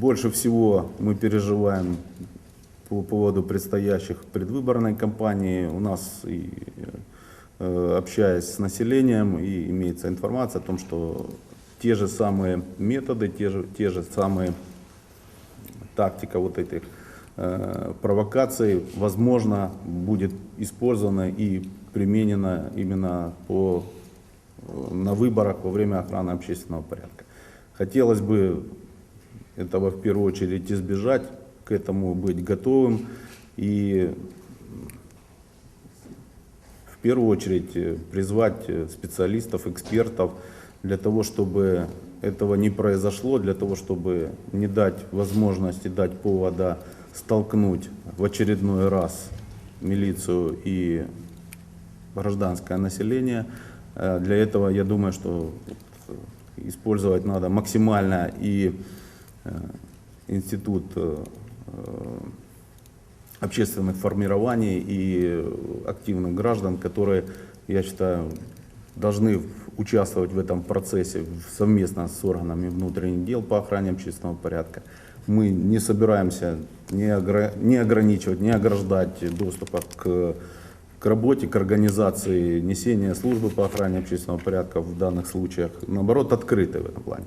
Больше всего мы переживаем по поводу предстоящих предвыборной кампании. У нас, и, э, общаясь с населением, и имеется информация о том, что те же самые методы, те же, те же самые тактика вот этих э, провокаций, возможно, будет использована и применена именно по, э, на выборах во время охраны общественного порядка. Хотелось бы этого в первую очередь избежать, к этому быть готовым и в первую очередь э, призвать э, специалистов, экспертов для того, чтобы этого не произошло, для того, чтобы не дать возможности, дать повода столкнуть в очередной раз милицию и гражданское население. Э, Для этого, я думаю, что использовать надо максимально и институт э, э, общественных формирований и э, активных граждан, которые, я считаю, должны участвовать в этом процессе совместно с органами внутренних дел по охране общественного порядка. Мы не собираемся не, огра- не ограничивать, не ограждать доступа к, к работе, к организации несения службы по охране общественного порядка в данных случаях. Наоборот, открыты в этом плане.